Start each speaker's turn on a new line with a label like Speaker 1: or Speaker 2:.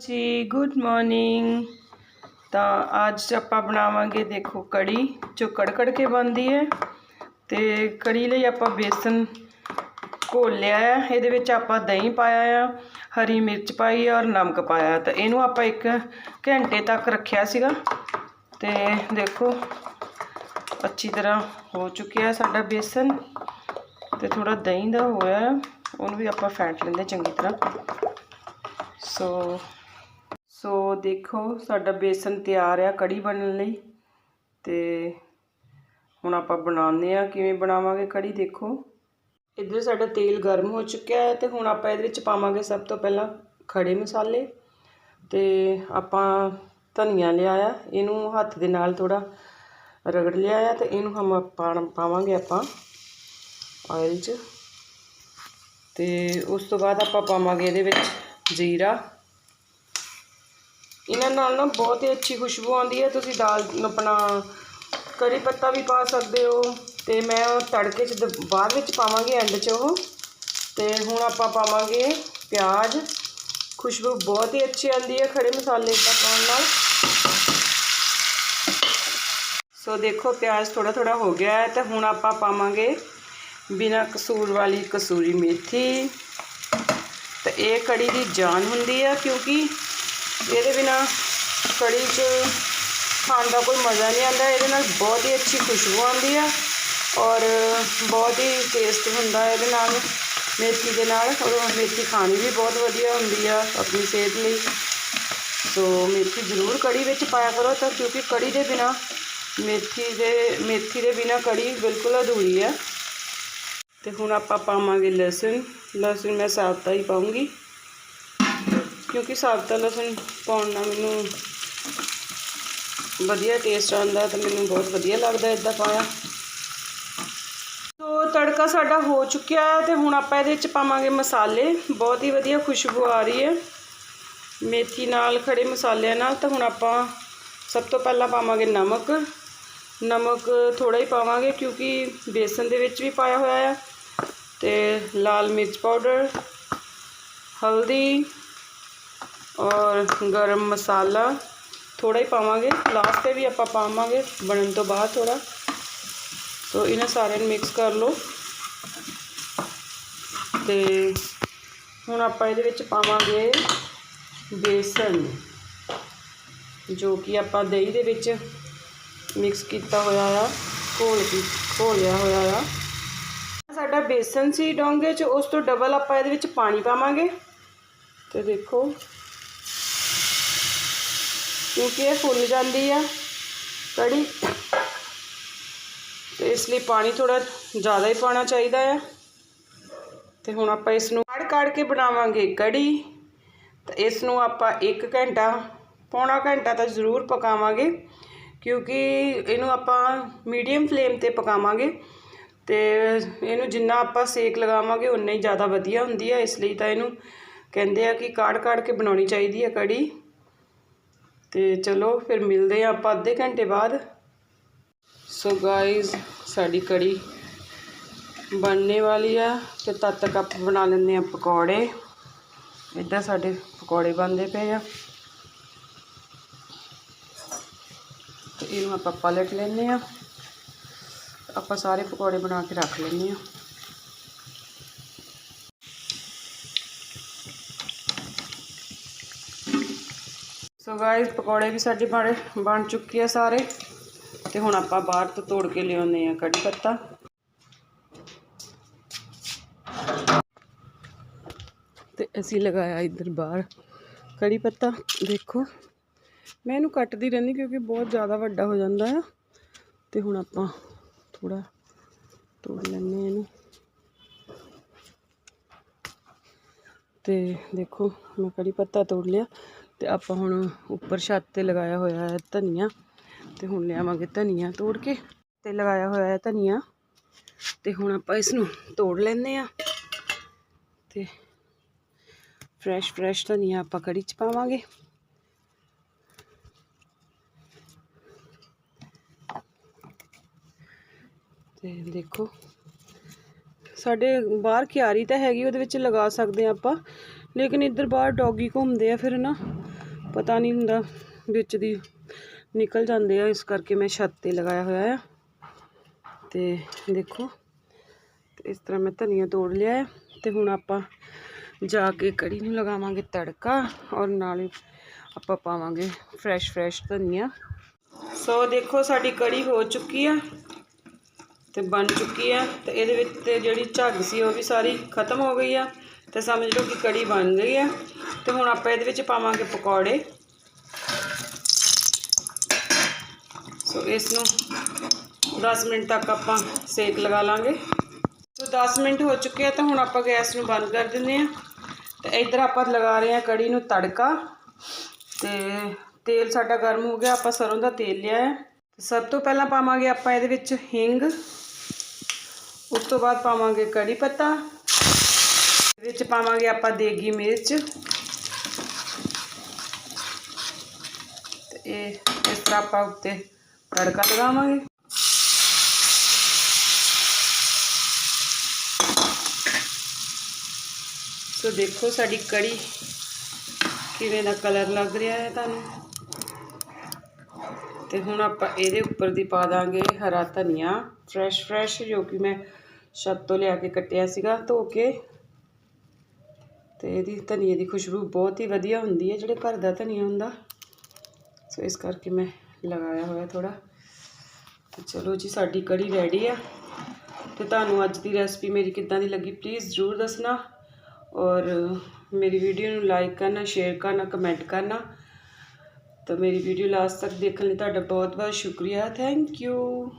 Speaker 1: ਜੀ good morning ਤਾਂ ਅੱਜ ਆਪਾਂ ਬਣਾਵਾਂਗੇ ਦੇਖੋ ਕੜੀ ਜੋ ਕੜਕੜ ਕੇ ਬਣਦੀ ਹੈ। ਤੇ ਕੜੀ ਲਈ ਆਪਾਂ ਬੇਸਨ ਘੋਲ ਲਿਆ ਹੈ। ਇਹਦੇ ਵਿੱਚ ਆਪਾਂ ਦਹੀਂ ਪਾਇਆ ਆ ਹਰੀ ਮਿਰਚ ਪਾਈ ਔਰ ਨਮਕ ਪਾਇਆ। ਤਾਂ ਇਹਨੂੰ ਆਪਾਂ ਇੱਕ ਘੰਟੇ ਤੱਕ ਰੱਖਿਆ ਸੀਗਾ। ਤੇ ਦੇਖੋ ਅੱਛੀ ਤਰ੍ਹਾਂ ਹੋ ਚੁੱਕਿਆ ਸਾਡਾ ਬੇਸਨ। ਤੇ ਥੋੜਾ ਦਹੀਂ ਦਾ ਹੋਇਆ ਹੈ, ਉਹਨੂੰ ਵੀ ਆਪਾਂ ਫੈਂਟ ਲੈਂਦੇ ਚੰਗੀ ਤਰ੍ਹਾਂ। ਸੋ ਸੋ ਦੇਖੋ, ਸਾਡਾ ਬੇਸਨ ਤਿਆਰ ਆ ਕੜੀ ਬਣਨ ਲਈ ਤੇ ਹੁਣ ਆਪਾਂ ਬਣਾਉਂਦੇ ਆ ਕਿਵੇਂ ਬਣਾਵਾਂਗੇ ਕੜੀ ਦੇਖੋ। ਇੱਧਰ ਸਾਡਾ ਤੇਲ ਗਰਮ ਹੋ ਚੁੱਕਿਆ ਹੈ ਤੇ ਹੁਣ ਆਪਾਂ ਇਹਦੇ ਵਿੱਚ ਪਾਵਾਂਗੇ ਸਭ ਤੋਂ ਪਹਿਲਾਂ ਖੜੇ ਮਸਾਲੇ ਤੇ ਆਪਾਂ ਧਨੀਆ ਲਿਆ ਆ। ਇਹਨੂੰ ਹੱਥ ਦੇ ਨਾਲ ਥੋੜਾ ਰਗੜ ਲਿਆ ਆ ਤੇ ਇਹਨੂੰ ਹਮ ਪਾਵਾਂਗੇ ਆਪਾਂ ਆਇਲ 'ਚ ਤੇ ਉਸ ਤੋਂ ਬਾਅਦ ਆਪਾਂ ਪਾਵਾਂਗੇ ਇਹਦੇ ਵਿੱਚ ਜੀਰਾ ਇਹਨਾਂ ਨਾਲ ਨਾ ਬਹੁਤ ਹੀ ਅੱਛੀ ਖੁਸ਼ਬੂ ਆਉਂਦੀ ਹੈ। ਤੁਸੀਂ ਦਾਲ ਆਪਣਾ ਕੜੀ ਪੱਤਾ ਵੀ ਪਾ ਸਕਦੇ ਹੋ ਤੇ ਮੈਂ ਉਹ ਤੜਕੇ 'ਚ ਦ- ਬਾਅਦ ਵਿੱਚ ਪਾਵਾਂਗੀ ਐਂਡ 'ਚ ਉਹ। ਤੇ ਹੁਣ ਆਪਾਂ ਪਾਵਾਂਗੇ ਪਿਆਜ਼। ਖੁਸ਼ਬੂ ਬਹੁਤ ਹੀ ਅੱਛੀ ਆਉਂਦੀ ਹੈ ਖੜੇ ਮਸਾਲੇ ਦਾ ਪਾਉਣ ਨਾਲ। ਸੋ ਦੇਖੋ ਪਿਆਜ਼ ਥੋੜਾ ਥੋੜਾ ਹੋ ਗਿਆ ਹੈ ਤੇ ਹੁਣ ਆਪਾਂ ਪਾਵਾਂਗੇ ਬਿਨਾ ਕਸੂਰ ਵਾਲੀ ਕਸੂਰੀ ਮੇਥੀ। ਤੇ ਇਹ ਕੜੀ ਦੀ ਜਾਨ ਹੁੰਦੀ ਆ ਕਿਉਂਕਿ ਇਹਦੇ ਬਿਨਾ ਕੜੀ 'ਚ ਖਾਣ ਦਾ ਕੋਈ ਮਜ਼ਾ ਨਹੀਂ ਆਉਂਦਾ, ਇਹਦੇ ਨਾਲ ਬਹੁਤ ਹੀ ਅੱਛੀ ਖੁਸ਼ਬੂ ਆਉਂਦੀ ਆ ਔਰ ਬਹੁਤ ਹੀ ਟੇਸਟ ਹੁੰਦਾ ਇਹਦੇ ਨਾਲ, ਮੇਥੀ ਦੇ ਨਾਲ ਔਰ ਮੇਥੀ ਖਾਣੀ ਵੀ ਬਹੁਤ ਵਧੀਆ ਹੁੰਦੀ ਆ ਆਪਣੀ ਸਿਹਤ ਲਈ। ਸੋ ਮੇਥੀ ਜ਼ਰੂਰ ਕੜੀ ਵਿੱਚ ਪਾਇਆ ਕਰੋ ਤਾਂ ਕਿਉਂਕਿ ਕੜੀ ਦੇ ਬਿਨਾ, ਮੇਥੀ ਦੇ ਮੇਥੀ ਦੇ ਬਿਨਾ ਕੜੀ ਬਿਲਕੁਲ ਅਧੂਰੀ ਆ। ਤੇ ਹੁਣ ਆਪਾਂ ਪਾਵਾਂਗੇ ਲਸਣ ਲਸਣ ਮੈਂ ਸਾਬਤਾ ਹੀ ਪਾਉਂਗੀ। ਕਿਉਂਕਿ ਸਾਬਤਾ ਲਸਣ ਪਾਉਣ ਨਾਲ ਮੈਨੂੰ ਵਧੀਆ ਟੇਸਟ ਆਉਂਦਾ ਤੇ ਮੈਨੂੰ ਬਹੁਤ ਵਧੀਆ ਲੱਗਦਾ ਇਦਾਂ ਪਾਇਆ। ਸੋ ਤੜਕਾ ਸਾਡਾ ਹੋ ਚੁੱਕਿਆ ਹੈ ਤੇ ਹੁਣ ਆਪਾਂ ਇਹਦੇ ਵਿੱਚ ਪਾਵਾਂਗੇ ਮਸਾਲੇ। ਬਹੁਤ ਹੀ ਵਧੀਆ ਖੁਸ਼ਬੂ ਆ ਰਹੀ ਹੈ। ਮੇਥੀ ਨਾਲ ਖੜੇ ਮਸਾਲਿਆਂ ਨਾਲ ਤਾਂ ਹੁਣ ਆਪਾਂ ਸਭ ਤੋਂ ਪਹਿਲਾਂ ਪਾਵਾਂਗੇ ਨਮਕ। ਨਮਕ ਥੋੜਾ ਹੀ ਪਾਵਾਂਗੇ ਕਿਉਂਕਿ ਬੇਸਨ ਦੇ ਵਿੱਚ ਵੀ ਪਾਇਆ ਹੋਇਆ ਹੈ। ਤੇ ਲਾਲ ਮਿਰਚ ਪਾਊਡਰ, ਹਲਦੀ ਔਰ ਗਰਮ ਮਸਾਲਾ ਥੋੜਾ ਹੀ ਪਾਵਾਂਗੇ। ਲਾਸਟ ਤੇ ਵੀ ਆਪਾਂ ਪਾਵਾਂਗੇ, ਬਣਨ ਤੋਂ ਬਾਅਦ ਥੋੜਾ ਸੋ ਇਹਨਾਂ ਸਾਰਿਆਂ ਨੂੰ ਮਿਕਸ ਕਰ ਲਓ। ਤੇ ਹੁਣ ਆਪਾਂ ਇਹਦੇ ਵਿੱਚ ਪਾਵਾਂਗੇ ਬੇਸਨ, ਜੋ ਕਿ ਆਪਾਂ ਦਹੀਂ ਦੇ ਵਿੱਚ ਮਿਕਸ ਕੀਤਾ ਹੋਇਆ ਆ, ਘੋਲ ਕੀ, ਘੋਲਿਆ ਹੋਇਆ ਆ। ਸਾਡਾ ਬੇਸਨ ਸੀ ਡੋਂਗੇ 'ਚ, ਉਸ ਤੋਂ ਡਬਲ ਆਪਾਂ ਇਹਦੇ ਵਿੱਚ ਪਾਣੀ ਪਾਵਾਂਗੇ। ਤੇ ਦੇਖੋ। ਕਿਉਂਕਿ ਇਹ ਫੁੱਲ ਜਾਂਦੀ ਆ ਕੜੀ। ਤੇ ਇਸ ਲਈ ਪਾਣੀ ਥੋੜਾ ਜ਼ਿਆਦਾ ਹੀ ਪਾਉਣਾ ਚਾਹੀਦਾ ਆ। ਤੇ ਹੁਣ ਆਪਾਂ ਇਸ ਨੂੰ ਕੜ ਕੜ ਕੇ ਬਣਾਵਾਂਗੇ ਕੜੀ। ਤੇ ਇਸ ਨੂੰ ਆਪਾਂ 1 ਘੰਟਾ, ਪੌਣਾ ਘੰਟਾ ਤਾਂ ਜ਼ਰੂਰ ਪਕਾਵਾਂਗੇ। ਕਿਉਂਕਿ ਇਹਨੂੰ ਆਪਾਂ ਮੀਡੀਅਮ ਫਲੇਮ ਤੇ ਪਕਾਵਾਂਗੇ। ਤੇ ਇਹਨੂੰ ਜਿੰਨਾ ਆਪਾਂ ਸੇਕ ਲਗਾਵਾਂਗੇ ਉਨਾ ਹੀ ਜ਼ਿਆਦਾ ਵਧੀਆ ਹੁੰਦੀ ਹੈ ਇਸ ਲਈ ਤਾਂ ਇਹਨੂੰ ਕਹਿੰਦੇ ਆ ਕਿ ਕਾੜ ਕਾੜ ਕੇ ਬਣਾਉਣੀ ਚਾਹੀਦੀ ਹੈ ਕੜੀ। ਤੇ ਚਲੋ ਫਿਰ ਮਿਲਦੇ ਆ ਆਪਾਂ ਅੱਧੇ ਘੰਟੇ ਬਾਅਦ। ਸੋ ਗਾਇਜ਼ ਸਾਡੀ ਕੜੀ ਬਣਨੇ ਵਾਲੀ ਆ ਤੇ ਤਦ ਤੱਕ ਆਪਾਂ ਬਣਾ ਲੈਂਦੇ ਆ ਪਕੌੜੇ। ਇੱਦਾਂ ਸਾਡੇ ਪਕੌੜੇ ਬਣਦੇ ਪਏ ਆ। ਤੇ ਇਹਨੂੰ ਆਪਾਂ ਪਲਟ ਲੈਂਦੇ ਆ ਆਪਾਂ ਸਾਰੇ ਪਕੌੜੇ ਬਣਾ ਕੇ ਰੱਖ ਲੈਂਦੇ ਆ ਗਾਇਸ ਪਕੌੜੇ ਵੀ ਸਾਡੇ ਬਣੇ, ਬਣ ਚੁੱਕੇ ਆ ਸਾਰੇ। ਤੇ ਹੁਣ ਆਪਾਂ ਬਾਹਰ ਤੋਂ ਤੋੜ ਕੇ ਲਿਆਉਂਦੇ ਆ ਕੜੀ ਪੱਤਾ। ਤੇ ਅਸੀਂ ਲਗਾਇਆ ਇੱਧਰ ਬਾਹਰ ਕੜੀ ਪੱਤਾ। ਦੇਖੋ, ਮੈਂ ਇਹਨੂੰ ਕੱਟਦੀ ਰਹਿੰਦੀ ਕਿਉਂਕਿ ਬਹੁਤ ਜ਼ਿਆਦਾ ਵੱਡਾ ਹੋ ਜਾਂਦਾ ਆ। ਤੇ ਹੁਣ ਆਪਾਂ ਥੋੜਾ ਤੋੜ ਲੈਂਦੇ ਹਾਂ ਇਹਨੂੰ। ਤੇ ਦੇਖੋ, ਮੈਂ ਕੜੀ ਪੱਤਾ ਤੋੜ ਲਿਆ। ਤੇ ਆਪਾਂ ਹੁਣ ਉੱਪਰ ਛੱਤ ਤੇ ਲਗਾਇਆ ਹੋਇਆ ਹੈ ਧਨੀਆ ਤੇ ਹੁਣ ਲਿਆਵਾਂਗੇ ਧਨੀਆ ਤੋੜ ਕੇ ਤੇ ਲਗਾਇਆ ਹੋਇਆ ਹੈ ਧਨੀਆ ਤੇ ਹੁਣ ਆਪਾਂ ਇਸ ਨੂੰ ਤੋੜ ਲੈਂਦੇ ਆ ਤੇ ਫਰੈਸ਼ ਫਰੈਸ਼ ਧਨੀਆ ਆਪਾਂ ਕੜੀ ਚ ਪਾਵਾਂਗੇ। ਤੇ ਦੇਖੋ ਸਾਡੇ ਬਾਹਰ ਕਿਆਰੀ ਤਾਂ ਹੈਗੀ, ਉਹਦੇ ਵਿੱਚ ਲਗਾ ਸਕਦੇ ਆ ਆਪਾਂ।
Speaker 2: ਲੇਕਿਨ ਇੱਧਰ ਬਾਹਰ ਡੌਗੀ ਘੁੰਮਦੇ ਆ, ਫਿਰ ਨਾ ਪਤਾ ਨਹੀਂ ਹੁੰਦਾ ਵਿੱਚ ਦੀ ਨਿਕਲ ਜਾਂਦੇ ਆ। ਇਸ ਕਰਕੇ ਮੈਂ ਛੱਤ ਤੇ ਲਗਾਇਆ ਹੋਇਆ ਆ। ਤੇ ਦੇਖੋ, ਤੇ ਇਸ ਤਰ੍ਹਾਂ ਮੈਂ ਧਨੀਆ ਤੋੜ ਲਿਆ ਹੈ ਤੇ ਹੁਣ ਆਪਾਂ ਜਾ ਕੇ ਕੜੀ ਨੂੰ ਲਗਾਵਾਂਗੇ ਤੜਕਾ ਔਰ ਨਾਲੇ ਆਪਾਂ ਪਾਵਾਂਗੇ ਫਰੈਸ਼ ਫਰੈਸ਼ ਧਨੀਆ। ਸੋ ਦੇਖੋ, ਸਾਡੀ ਕੜੀ ਹੋ ਚੁੱਕੀ ਆ। ਤੇ ਬਣ ਚੁੱਕੀ ਆ ਤੇ ਇਹਦੇ ਵਿੱਚ ਤੇ ਜਿਹੜੀ ਝੱਗ ਸੀ ਉਹ ਵੀ ਸਾਰੀ ਖਤਮ ਹੋ ਗਈ ਆ ਤੇ ਸਮਝ ਲਓ ਕਿ ਕੜੀ ਬਣ ਗਈ ਆ ਤੇ ਹੁਣ ਆਪਾਂ ਇਹਦੇ ਵਿੱਚ ਪਾਵਾਂਗੇ ਪਕੌੜੇ। ਸੋ ਇਸ ਨੂੰ 10 ਮਿੰਟ ਤੱਕ ਆਪਾਂ ਸੇਕ ਲਗਾ ਲਾਂਗੇ। ਸੋ 10 ਮਿੰਟ ਹੋ ਚੁੱਕੇ ਆ ਤਾਂ ਹੁਣ ਆਪਾਂ ਗੈਸ ਨੂੰ ਬੰਦ ਕਰ ਦਿੰਦੇ ਆ। ਤੇ ਇੱਧਰ ਆਪਾਂ ਲਗਾ ਰਹੇ ਆ ਕੜੀ ਨੂੰ ਤੜਕਾ। ਤੇ ਤੇਲ ਸਾਡਾ ਗਰਮ ਹੋ ਗਿਆ, ਆਪਾਂ ਸਰੋਂ ਦਾ ਤੇਲ ਲਿਆ ਹੈ ਸਭ ਤੋਂ ਪਹਿਲਾਂ ਪਾਵਾਂਗੇ ਆਪਾਂ ਇਹਦੇ ਵਿੱਚ ਹਿੰਗ। ਉਸ ਤੋਂ ਬਾਅਦ ਪਾਵਾਂਗੇ ਕੜੀ ਪੱਤਾ ਇਹਦੇ ਵਿੱਚ ਪਾਵਾਂਗੇ ਆਪਾਂ ਦੇਗੀ ਮਿਰਚ ਤੇ ਇਹ ਇਸ ਤਰ੍ਹਾਂ ਆਪਾਂ ਉੱਤੇ ਤੜਕਾ ਲਗਾਵਾਂਗੇ ਸੋ ਦੇਖੋ ਸਾਡੀ ਕੜੀ ਕਿਵੇਂ ਦਾ ਕਲਰ ਲੱਗ ਰਿਹਾ ਹੈ ਤੁਹਾਨੂੰ ਤੇ ਹੁਣ ਆਪਾਂ ਇਹਦੇ ਉੱਪਰ ਦੀ ਪਾ ਦਾਂਗੇ ਹਰਾ ਧਨੀਆ ਫਰੈਸ਼ ਫਰੈਸ਼ ਜੋ ਕਿ ਮੈਂ ਛੱਤ ਤੋਂ ਲਿਆ ਕੇ ਕੱਟਿਆ ਸੀਗਾ, ਧੋ ਕੇ। ਤੇ ਇਹਦੀ ਧਨੀਏ ਦੀ ਖੁਸ਼ਬੂ ਬਹੁਤ ਹੀ ਵਧੀਆ ਹੁੰਦੀ ਹੈ, ਜਿਹੜੇ ਘਰ ਦਾ ਧਨੀਆ ਹੁੰਦਾ। ਸੋ ਇਸ ਕਰਕੇ ਮੈਂ ਲਗਾਇਆ ਹੋਇਆ ਥੋੜਾ ਤੇ ਚਲੋ ਜੀ, ਸਾਡੀ ਕੜੀ ਰੈਡੀ ਆ। ਤੇ ਤੁਹਾਨੂੰ ਅੱਜ ਦੀ ਰੈਸਪੀ ਮੇਰੀ ਕਿੱਦਾਂ ਦੀ ਲੱਗੀ ਪਲੀਜ਼ ਜ਼ਰੂਰ ਦੱਸਣਾ। ਔਰ ਮੇਰੀ ਵੀਡੀਓ ਨੂੰ ਲਾਈਕ ਕਰਨਾ ਸ਼ੇਅਰ ਕਰਨਾ ਕਮੈਂਟ ਕਰਨਾ। ਤਾਂ ਮੇਰੀ ਵੀਡੀਓ ਲਾਸਟ ਤੱਕ ਦੇਖਣ ਲਈ ਤੁਹਾਡਾ ਬਹੁਤ ਬਹੁਤ ਸ਼ੁਕਰੀਆ। Thank you